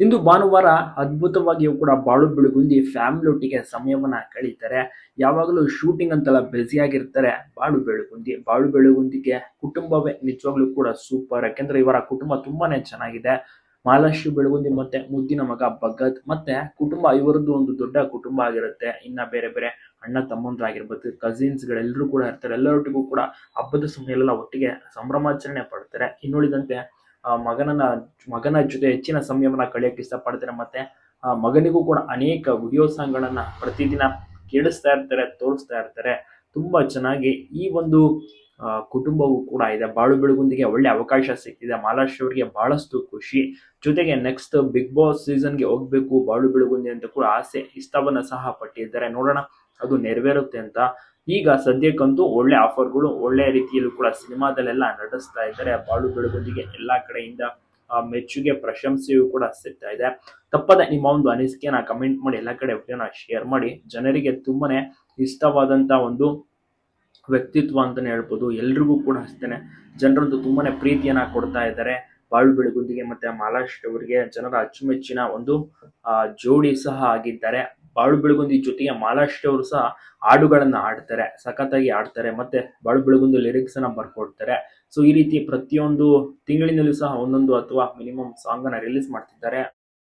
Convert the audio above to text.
ಇಂದು ಭಾನುವಾರ ಅದ್ಭುತವಾಗಿಯೂ ಕೂಡ ಬಾಳು ಬೆಳಗುಂದಿ ಫ್ಯಾಮಿಲಿ ಒಟ್ಟಿಗೆ ಸಮಯವನ್ನ ಕಳೀತಾರೆ. ಯಾವಾಗಲೂ ಶೂಟಿಂಗ್ ಅಂತೆಲ್ಲ ಬ್ಯುಸಿ ಆಗಿರ್ತಾರೆ. ಬಾಳು ಬೆಳಗುಂದಿ, ಬಾಳು ಬೆಳಗುಂದಿಗೆ ಕುಟುಂಬವೇ ನಿಜವಾಗ್ಲೂ ಕೂಡ ಸೂಪರ್ ಯಾಕೆಂದ್ರೆ ಇವರ ಕುಟುಂಬ ತುಂಬಾನೇ ಚೆನ್ನಾಗಿದೆ. ಮಹಾಲಕ್ಷ್ಮಿ ಬೆಳಗುಂದಿ ಮತ್ತೆ ಮುದ್ದಿನ ಮಗ ಭಗತ್ ಮತ್ತೆ ಕುಟುಂಬ, ಇವರದ್ದು ಒಂದು ದೊಡ್ಡ ಕುಟುಂಬ ಆಗಿರುತ್ತೆ. ಇನ್ನ ಬೇರೆ ಬೇರೆ ಅಣ್ಣ ತಮ್ಮಂದ್ರಾಗಿರ್ಬೋದು ಕಸಿನ್ಸ್ ಗಳೆಲ್ಲರೂ ಕೂಡ ಇರ್ತಾರೆ. ಎಲ್ಲರೊಟ್ಟಿಗೂ ಕೂಡ ಹಬ್ಬದ ಸಮಯಲ್ಲ ಒಟ್ಟಿಗೆ ಸಂಭ್ರಮಾಚರಣೆ ಪಡ್ತಾರೆ ಇನ್ನುಳಿದಂತೆ ಮಗನನ್ನ, ಮಗನ ಜೊತೆ ಹೆಚ್ಚಿನ ಸಮಯವನ್ನ ಕಳೆಯಕ್ಕೆ ಇಷ್ಟಪಡ್ತಾರೆ ಮತ್ತೆ, ಆ ಮಗನಿಗೂ ಕೂಡ ಅನೇಕ ವಿಡಿಯೋ ಸಾಂಗ್ಗಳನ್ನು ಪ್ರತಿದಿನ ಕೇಳಿಸ್ತಾ ಇರ್ತಾರೆ, ತೋರಿಸ್ತಾ ಇರ್ತಾರೆ. ತುಂಬಾ ಚೆನ್ನಾಗಿ ಈ ಒಂದು ಕುಟುಂಬವು ಕೂಡ ಇದೆ. ಬಾಳು ಬೆಳಗುಂದಿಗೆ ಒಳ್ಳೆ ಅವಕಾಶ ಸಿಕ್ಕಿದೆ. ಮಾಲಾಶ್ರೀ ಅವರಿಗೆ ಬಹಳಷ್ಟು ಖುಷಿ. ಜೊತೆಗೆ ನೆಕ್ಸ್ಟ್ ಬಿಗ್ ಬಾಸ್ ಸೀಸನ್ಗೆ ಹೋಗ್ಬೇಕು, ಬಾಳು ಬೆಳಗುಂದಿ ಅಂತ ಕೂಡ ಆಸೆ, ಇಷ್ಟವನ್ನ ಸಹ ಪಟ್ಟಿದ್ದಾರೆ. ನೋಡೋಣ, ಅದು ನೆರವೇರುತ್ತೆ ಅಂತ ಈಗ ಸದ್ಯಕ್ಕಂತೂ ಒಳ್ಳೆ ಆಫರ್ಗಳು, ಒಳ್ಳೆ ರೀತಿಯಲ್ಲೂ ಕೂಡ ಸಿನಿಮಾದಲ್ಲೆಲ್ಲ ನಟಿಸ್ತಾ ಇದ್ದಾರೆ. ಬಾಳು ಬೆಳಗೊಂದಿಗೆ ಎಲ್ಲ ಕಡೆಯಿಂದ ಮೆಚ್ಚುಗೆ, ಪ್ರಶಂಸೆಯೂ ಕೂಡ ಸಿಗ್ತಾ ಇದೆ. ತಪ್ಪದೆ ನಿಮ್ಮ ಒಂದು ಅನಿಸಿಕೆನ ಕಮೆಂಟ್ ಮಾಡಿ, ಎಲ್ಲ ಕಡೆ ವಿಡಿಯೋನ ಶೇರ್ ಮಾಡಿ. ಜನರಿಗೆ ತುಂಬಾನೇ ಇಷ್ಟವಾದಂತ ಒಂದು ವ್ಯಕ್ತಿತ್ವ ಅಂತಾನೆ ಹೇಳ್ಬೋದು. ಎಲ್ರಿಗೂ ಕೂಡ ಅಷ್ಟೇ ಜನರದ್ದು ತುಂಬಾನೇ ಪ್ರೀತಿಯನ್ನ ಕೊಡ್ತಾ ಇದ್ದಾರೆ. ಬಾಳು ಬೆಳಗುಂದಿಗೆ ಮತ್ತೆ ಮಾಲಾಶ್ ಅವರಿಗೆ ಜನರ ಅಚ್ಚುಮೆಚ್ಚಿನ ಒಂದು ಜೋಡಿ ಸಹ ಆಗಿದ್ದಾರೆ. ಬಾಳು ಬೆಳಗುಂದಿ ಜೊತೆಗೆ ಮಾಲಾಶ್ರೀ ಅವರು ಸಹ ಹಾಡುಗಳನ್ನ ಆಡ್ತಾರೆ ಸಖತ್ತಾಗಿ ಆಡ್ತಾರೆ ಮತ್ತೆ ಬಾಳು ಬೆಳಗುಂದು ಲಿರಿಕ್ಸ್ ಅನ್ನ ಬರ್ಕೊಡ್ತಾರೆ. ಸೊ ಈ ರೀತಿ ಪ್ರತಿಯೊಂದು ತಿಂಗಳಿನಲ್ಲೂ ಸಹ ಒಂದೊಂದು ಅಥವಾ ಮಿನಿಮಮ್ ಸಾಂಗ್ ಅನ್ನ ರಿಲೀಸ್ ಮಾಡ್ತಿದ್ದಾರೆ.